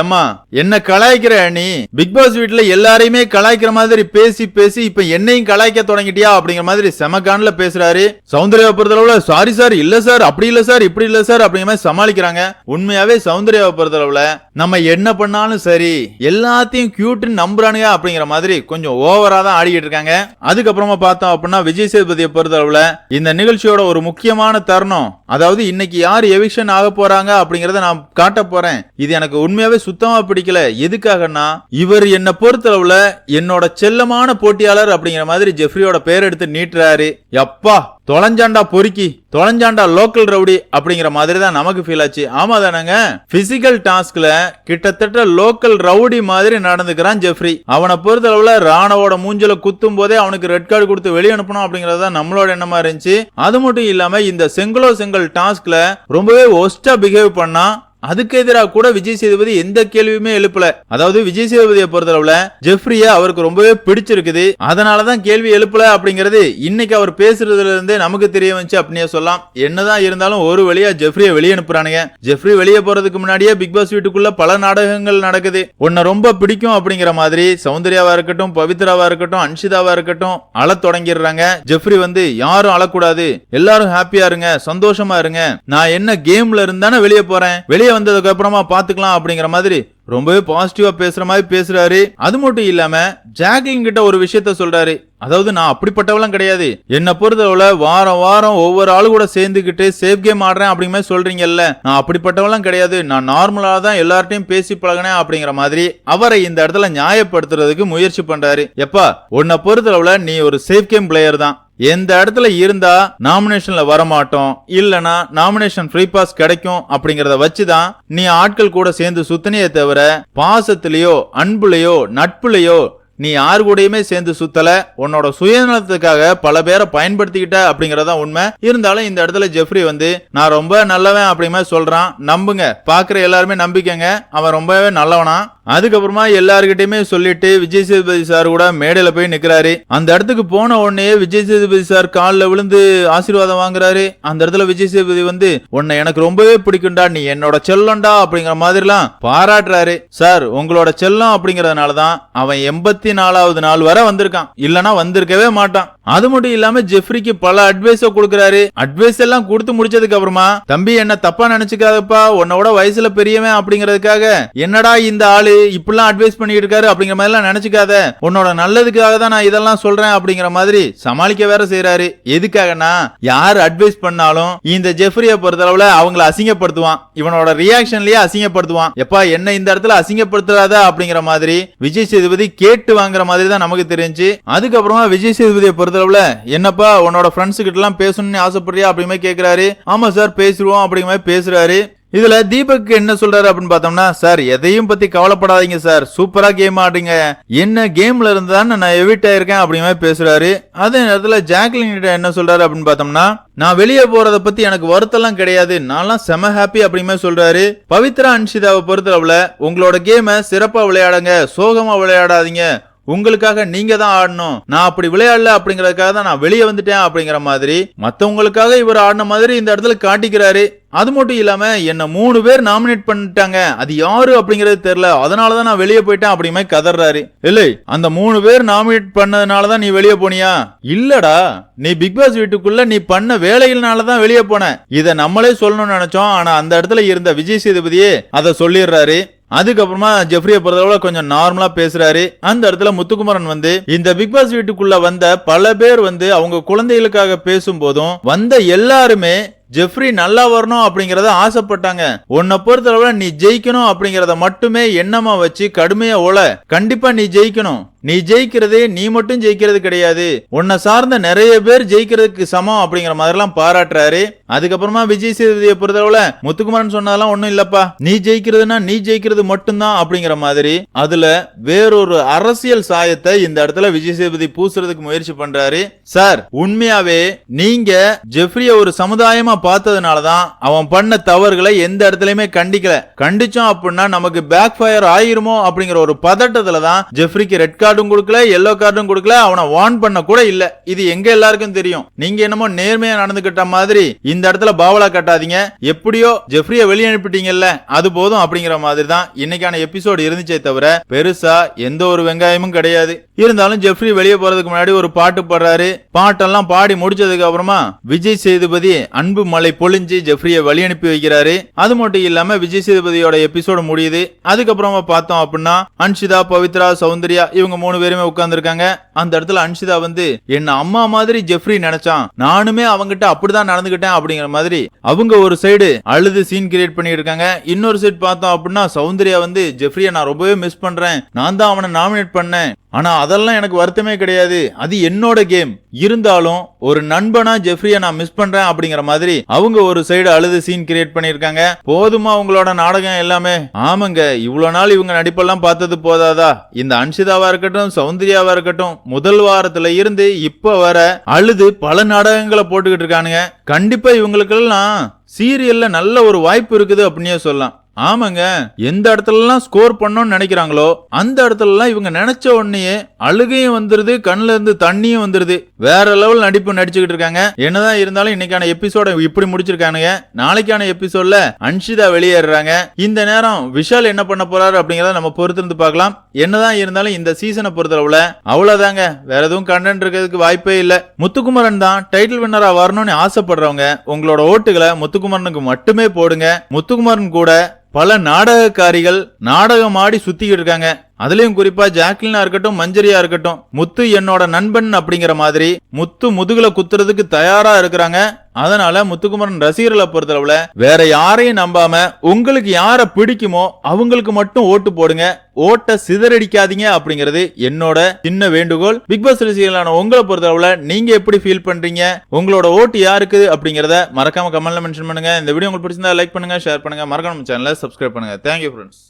ஏம்மா என்ன கலாய்க்கிற நீ? பிக் பாஸ் வீட்டுல எல்லாரையுமே கலாய்க்கிற மாதிரி பேசி பேசி இப்ப என்னையும் கலாய்க்க தொடங்கிட்டியா அப்படிங்கிற மாதிரி செமகான்ல பேசுறாரு. சௌந்தர்யா பொறுத்தளவுல சாரி சார் இல்ல சார் அப்படி இல்ல சார் இப்படி இல்ல சார் அப்படிங்கிற மாதிரி சமாளிக்கிறாங்க. உண்மையாவே சௌந்தர்யா பொறுத்தளவுல நம்ம என்ன பண்ணாலும் சரி எல்லாத்தையும் கியூட்னு நம்புறானுங்க அப்படிங்கிற மாதிரி கொஞ்சம் ஓவரா தான் ஆடிக்கிட்டு இருக்காங்க. அதுக்கப்புறமா பார்த்தோம் அப்படின்னா விஜய் சேதுபதியை பொறுத்தளவுல இந்த நிகழ்ச்சியோட ஒரு முக்கியமான தருணம் அதாவது இன்னைக்கு யார் எவிக்ஷன் ஆக போறாங்க அப்படிங்கறத நான் காட்ட போறேன். இது எனக்கு உண்மையாவே சுத்தமா பிடிக்கல. எதுக்காகன்னா இவர் என்ன பொறுத்தளவுல என்னோட செல்லமான போட்டியாளர் அப்படிங்கிற மாதிரி ஜெஃப்ரியோட பேர் எடுத்து நீட்டுறாரு. எப்பா தொலைஞ்சாண்டா பொறுக்கி தொலைஞ்சாண்டா லோக்கல் ரவுடி அப்படிங்கிற மாதிரி தான் நமக்கு ஃபீல் ஆச்சு. ஆமா தானங்க? பிசிக்கல் டாஸ்க்ல கிட்டத்தட்ட லோக்கல் ரவுடி மாதிரி நடந்துக்கிறான் ஜெஃப்ரி. அவனை பொறுத்தளவுல ராணவோட மூஞ்சல குத்தும் போதே அவனுக்கு ரெட் கார்டு கொடுத்து வெளியே அனுப்பணும் அப்படிங்கறது தான் நம்மளோட எண்ணமா இருந்துச்சு. அது மட்டும் இல்லாம இந்த செங்கலோ செங்கல் டாஸ்க்ல ரொம்பவே ஒஸ்டா பிஹேவ் பண்ணா அதுக்கு எதிராக கூட விஜய் சேதுபதி எந்த கேள்வியுமே எழுப்பல. அதாவது விஜய் சேதுபதியை பொறுத்தளவுல ஜெஃப்ரிய அவருக்கு ரொம்பவே பிடிச்சிருக்குது. அதனாலதான் கேள்வி எழுப்பல அப்படிங்கிறது இன்னைக்கு அவர் பேசுறதுல இருந்தே நமக்கு தெரிய வந்துச்சு அப்படின்னே சொல்லலாம். என்னதான் இருந்தாலும் ஒரு வழியா ஜெஃப்ரிய வெளியே அனுப்புறானுங்க. ஜெஃப்ரி வெளியே போறதுக்கு முன்னாடியே பிக் பாஸ் வீட்டுக்குள்ள பல நாடகங்கள் நடக்குது. உன்னை ரொம்ப பிடிக்கும் அப்படிங்கிற மாதிரி சௌந்தர்யாவா இருக்கட்டும் பவித்ராவா இருக்கட்டும் அன்ஷிதாவா இருக்கட்டும் அழத் தொடங்கிடுறாங்க. ஜெஃப்ரி வந்து யாரும் அழக்கூடாது. எல்லாரும் ஹாப்பியா இருங்க சந்தோஷமா இருங்க. நான் என்ன கேம்ல இருந்தானே வெளியே போறேன். வெளியே வந்ததுக்கு அப்புறமா பாத்துக்கலாம் அப்படிங்கிற மாதிரி ரொம்பவே பாசிட்டிவா பேசுற மாதிரி பேசுறாரு. அது மட்டும் இல்லாம ஜாக்லின் கிட்ட ஒரு விஷயத்த சொல்றாரு. அதாவது நான் அப்படிப்பட்டவெல்லாம் கிடையாது. என்னை பொறுத்தளவுல வாரம் வாரம் ஒவ்வொரு ஆளு கூட சேர்ந்துக்கிட்டு சேஃப் கேம் ஆடுறேன் அப்படிங்கிற மாதிரி சொல்றீங்கல்ல. நான் அப்படிப்பட்டவெல்லாம் கிடையாது. நான் நார்மலாக தான் எல்லார்ட்டையும் பேசி பழகினேன் அப்படிங்கிற மாதிரி அவரை இந்த இடத்துல நியாயப்படுத்துறதுக்கு முயற்சி பண்றாரு. எப்பா உன்னை பொறுத்தளவுல நீ ஒரு சேஃப் கேம் பிளேயர் தான். எந்த இடத்துல இருந்தா நாமினேஷன்ல வரமாட்டோம். இல்லனா நாமினேஷன் ஃப்ரீ பாஸ் கிடைக்கும் அப்படிங்கறத வச்சுதான் நீ ஆட்கள் கூட சேர்ந்து சுத்தனையே தவிர பாசத்திலேயோ அன்புலையோ நட்புலையோ நீ யாரு கூடயுமே சேர்ந்து சுத்தல உன்னோட சுயநலத்துக்காக பல பேரை பயன்படுத்திக்கிட்ட அப்படிங்கறதா உண்மை. இருந்தாலும் இந்த இடத்துல ஜெஃப்ரி வந்து நான் ரொம்ப நல்லவன் அப்படிங்கிற சொல்றான். நம்புங்க. பாக்குற எல்லாருமே நம்பிக்கைங்க. அவன் ரொம்பவே நல்லவனா? அதுக்கப்புறமா எல்லாருக்கிட்டையுமே சொல்லிட்டு விஜய் சேதுபதி சார் கூட மேடையில போய் நிக்கிறாரு. அந்த இடத்துக்கு போன உடனே விஜய் சேதுபதி சார் காலில் விழுந்து ஆசீர்வாதம் வாங்குறாரு. அந்த இடத்துல விஜய் சேதுபதி வந்து உன்னை எனக்கு ரொம்பவே பிடிக்கும்டா நீ என்னோட செல்லம்டா அப்படிங்கிற மாதிரிலாம் பாராட்டுறாரு. சார் உங்களோட செல்லம் அப்படிங்கறதுனால தான் அவன் எண்பத்தி நாலாவது நாள் வரை வந்திருக்கான். இல்லனா வந்திருக்கவே மாட்டான். அது மட்டும் இல்லாம ஜெஃப்ரிக்கு பல அட்வைஸ கொடுக்கறாரு. அட்வைஸ் எல்லாம் கொடுத்து முடிச்சதுக்கு அப்புறமா தம்பி என்ன தப்பா நினைச்சுக்காதப்பா. உன்னோட வயசுல பெரியவன் அப்படிங்கறதுக்காக என்னடா இந்த ஆளு இப்படிலாம் அட்வைஸ் பண்ணிட்டு இருக்காரு அப்படிங்கிற மாதிரிலாம் நினைச்சுக்காத. உன்னோட நல்லதுக்காக தான் நான் இதெல்லாம் சொல்றேன் அப்படிங்கிற மாதிரி சமாளிக்க வேற செய்யறாரு எதுக்காகனா யார் அட்வைஸ் பண்ணாலும் இந்த ஜெஃப்ரியை பொறுத்தளவுல அவங்கள அசிங்கப்படுத்துவான். இவனோட ரியாக்ஷன்லயே அசிங்கப்படுத்துவான். எப்பா என்ன இந்த இடத்துல அசிங்கப்படுத்துறாத அப்படிங்கிற மாதிரி விஜய் சேதுபதி கேட்டு வாங்குற மாதிரி தான் நமக்கு தெரிஞ்சு அதுக்கப்புறமா விஜய் சேதுபதியை பொறுத்தளவுல என்னப்பா உன்னோட ஃப்ரெண்ட்ஸ் கிட்ட எல்லாம் பேசணும்னு ஆசைப்படுறியா? அப்படிங்கிற மாதிரி கேக்குறாரு. ஆமா சார் பேசிடுவோம் அப்படிங்கிற மாதிரி பேசுறாரு. இதுல தீபக் என்ன சொல்றாரு அப்படின்னு பார்த்தோம்னா சார் எதையும் பத்தி கவலைப்படாதீங்க சார். சூப்பரா கேம் ஆடுங்க. என்ன கேம்ல இருந்தான்னு நான் எவிட் ஆயிருக்கேன் அப்படிங்கிற பேசுறாரு. அதே நேரத்துல ஜாக்லின் என்ன சொல்றாரு அப்படின்னு பார்த்தோம்னா நான் வெளியே போறத பத்தி எனக்கு வருத்தம்லாம் கிடையாது. நான்லாம் செம ஹாப்பி அப்படிமே சொல்றாரு. பவித்ரா அன்ஷிதாவை பொறுத்தளவுல உங்களோட கேமை சிறப்பா விளையாடுங்க. சோகமா விளையாடாதீங்க. உங்களுக்காக நீங்க தான் ஆடணும். நான் அப்படி விளையாடல அப்படிங்கறதுக்காக தான் நான் வெளியே வந்துட்டேன் அப்படிங்கிற மாதிரி மத்தவங்களுக்காக இவர் ஆடின மாதிரி இந்த இடத்துல காட்டிக்கிறாரு. அது மட்டும் இல்லாம என்ன மூணு பேர் நாமினேட் பண்ணிட்டாங்க. அது யாரு அப்படிங்கறது தெரியல. அதனாலதான் நான் வெளியே போயிட்டேன் அப்படிங்கிற கதறாரு. இல்லை அந்த மூணு பேர் நாமினேட் பண்ணதுனாலதான் நீ வெளியே போனியா? இல்லடா. நீ பிக் பாஸ் வீட்டுக்குள்ள நீ பண்ண வேலையினால தான் வெளியே போன. இத நம்மளே சொல்லணும்னு நினைச்சோம். ஆனா அந்த இடத்துல இருந்த விஜய் சேதுபதியே அதை சொல்லிடுறாரு. அதுக்கப்புறமா ஜெஃப்ரியை பொறுத்தளவுல கொஞ்சம் நார்மலா பேசுறாரு. அந்த இடத்துல முத்துக்குமரன் வந்து இந்த பிக் பாஸ் வீட்டுக்குள்ள வந்த பல பேர் வந்து அவங்க குழந்தைகளுக்காக பேசும் போதும் வந்த எல்லாருமே ஜெஃப்ரி நல்லா வரணும் அப்படிங்கறத ஆசைப்பட்டாங்க. உன்னை பொறுத்தளவுல நீ ஜெயிக்கணும் அப்படிங்கறத மட்டுமே எண்ணமா வச்சு கடுமையா ஓல. கண்டிப்பா நீ ஜெயிக்கணும். நீ ஜெயிக்கிறது நீ மட்டும் ஜெயிக்கிறது கிடையாது. உன்னை சார்ந்த நிறைய பேர் ஜெயிக்கிறதுக்கு சமம் அப்படிங்கிற மாதிரிலாம் பாராட்டுறாரு. அதுக்கப்புறமா விஜய் சேதுபதியை பொறுத்தளவுல முத்துக்குமாரன் சொன்னதெல்லாம் ஒண்ணும் இல்லப்பா. நீ ஜெயிக்கிறதுனா நீ ஜெயிக்கிறது மட்டும்தான் அப்படிங்கிற மாதிரி அதுல வேறொரு அரசியல் சாயத்தை இந்த இடத்துல விஜய் சேதுபதி பூசுறதுக்கு முயற்சி பண்றாரு. சார் உண்மையாவே நீங்க ஜெஃப்ரிய ஒரு சமுதாயமா பார்த்ததுனாலதான் அவன் பண்ண தவறுகளை எந்த இடத்துலயுமே கண்டிக்கல. கண்டிச்சோம் அப்படின்னா நமக்கு பேக் ஃபயர் ஆயிருமோ அப்படிங்கிற ஒரு பதட்டத்துல தான் ஜெஃப்ரிக்கு ரெட் கார்டும் கொடுக்கல எல்லோ கார்டும் கொடுக்கல அவனை வார்ன் பண்ண கூட இல்ல. இது எங்க எல்லாருக்கும் தெரியும். நீங்க என்னமோ நேர்மையா நடந்துகிட்ட மாதிரி இந்த இடத்துல பாவலா கட்டாதீங்க. எப்படியோ ஜெஃப்ரிய வெளியே அனுப்பிட்டீங்கல்ல அது போதும் அப்படிங்கிற மாதிரி தான் இன்னைக்கான எபிசோடு இருந்துச்சே தவிர பெருசா எந்த ஒரு வெங்காயமும் கிடையாது. இருந்தாலும் ஜெஃப்ரி வெளியே போறதுக்கு முன்னாடி ஒரு பாட்டு பாடுறாரு. பாட்டெல்லாம் பாடி முடிச்சதுக்கு அப்புறமா விஜய் சேதுபதி அன்பு மலை பொழிஞ்சு ஜெஃப்ரிய வழி அனுப்பி வைக்கிறாரு. அது மட்டும் இல்லாம விஜய் சேதுபதியோட எபிசோடு முடியுது. அதுக்கப்புறமா பார்த்தோம் அப்படின்னா அன்ஷிதா பவித்ரா சௌந்தர்யா இவங்க மூணு பேருமே உட்கார்ந்துருக்காங்க. அந்த இடத்துல அன்ஷிதா வந்து என்ன அம்மா மாதிரி ஜெஃப்ரி நினைச்சான். நானுமே அவங்கிட்ட அப்படிதான் நடந்துகிட்டேன் அப்படிங்கிற மாதிரி அவங்க ஒரு சைடு அழுது சீன் கிரியேட் பண்ணி இருக்காங்க இன்னொரு சைடு பார்த்தோம் அப்படின்னா சௌந்தர்யா வந்து ஜெஃப்ரியை நான் ரொம்பவே மிஸ் பண்றேன். நான் தான் அவனை நாமினேட் பண்ணேன். ஆனா அதெல்லாம் எனக்கு வருத்தமே கிடையாது. அது என்னோட கேம் இருந்தாலும் ஒரு நண்பனா ஜெஃப்ரியை நான் மிஸ் பண்றேன் அப்படிங்கிற மாதிரி அவங்க ஒரு சைடு அழுது சீன் கிரியேட் பண்ணிருக்காங்க போதுமா உங்களோட நாடகம் எல்லாமே? ஆமாங்க இவ்வளவு நாள் இவங்க நடிப்பெல்லாம் பார்த்தது போதாதா? இந்த அன்ஷிதாவா இருக்கட்டும் சௌந்தர்யாவா இருக்கட்டும் முதல் வாரத்துல இருந்து இப்ப வர அழுது பல நாடகங்களை போட்டுக்கிட்டு இருக்கானுங்க. கண்டிப்பா இவங்களுக்கெல்லாம் சீரியல்ல நல்ல ஒரு வாய்ப்பு இருக்குது அப்படின்னே சொல்லலாம். ஆமாங்க. எந்த இடத்துலலாம் ஸ்கோர் பண்ணணும்னு நினைக்கிறாங்களோ அந்த இடத்துலலாம் இவங்க நினைச்ச உடனேயே அழுகையும் வந்துருது கண்ணுல இருந்து தண்ணியும் வந்துருது. வேற லெவல் நடிப்பு நடிச்சுக்கிட்டு இருக்காங்க. என்னதான் இருந்தாலும் இன்னைக்கான எபிசோட இப்படி முடிச்சிருக்கானுங்க. நாளைக்கான எபிசோட்ல அன்ஷிதா வெளியேறாங்க இந்த நேரம் விஷால் என்ன பண்ண போறாரு அப்படிங்கறத நம்ம பொறுத்திருந்து பார்க்கலாம். என்னதான் இருந்தாலும் இந்த சீசனை பொறுத்தளவுல அவ்வளவுதாங்க. வேற எதுவும் கண்டென்ட் இருக்கிறதுக்கு வாய்ப்பே இல்ல. முத்துக்குமரன் தான் டைட்டில் வின்னரா வரணும்னு ஆசைப்படுறவங்க உங்களோட ஓட்டுகளை முத்துக்குமரனுக்கு மட்டுமே போடுங்க. முத்துக்குமரன் கூட பல நாடகக்காரிகள் நாடகம் ஆடி சுத்திக்கிட்டு இருக்காங்க. அதுலயும் குறிப்பா ஜாக்லினா இருக்கட்டும் மஞ்சரியா இருக்கட்டும் முத்து என்னோட நண்பன் அப்படிங்கிற மாதிரி முத்து முதுகுல குத்துறதுக்கு தயாரா இருக்கிறாங்க. அதனால முத்துக்குமரன் ரசிகர்களை பொறுத்தளவுல வேற யாரையும் நம்பாம உங்களுக்கு யார பிடிக்குமோ அவங்களுக்கு மட்டும் ஓட்டு போடுங்க. ஓட்ட சிதறடிக்காதீங்க அப்படிங்கிறது என்னோட சின்ன வேண்டுகோள். பிக் பாஸ் ரசிகர்களான உங்களை பொறுத்தளவுல நீங்க எப்படி ஃபீல் பண்றீங்க? உங்களோட ஓட்டு யாருக்கு அப்படிங்கறத மறக்காம கமெண்ட்ல மென்ஷன் பண்ணுங்க. இந்த வீடியோ உங்களுக்கு பிடிச்சிருந்தா லைக் பண்ணுங்க ஷேர் பண்ணுங்க. மறக்காம சேனலை சப்ஸ்கிரைப் பண்ணுங்க. Thank you friends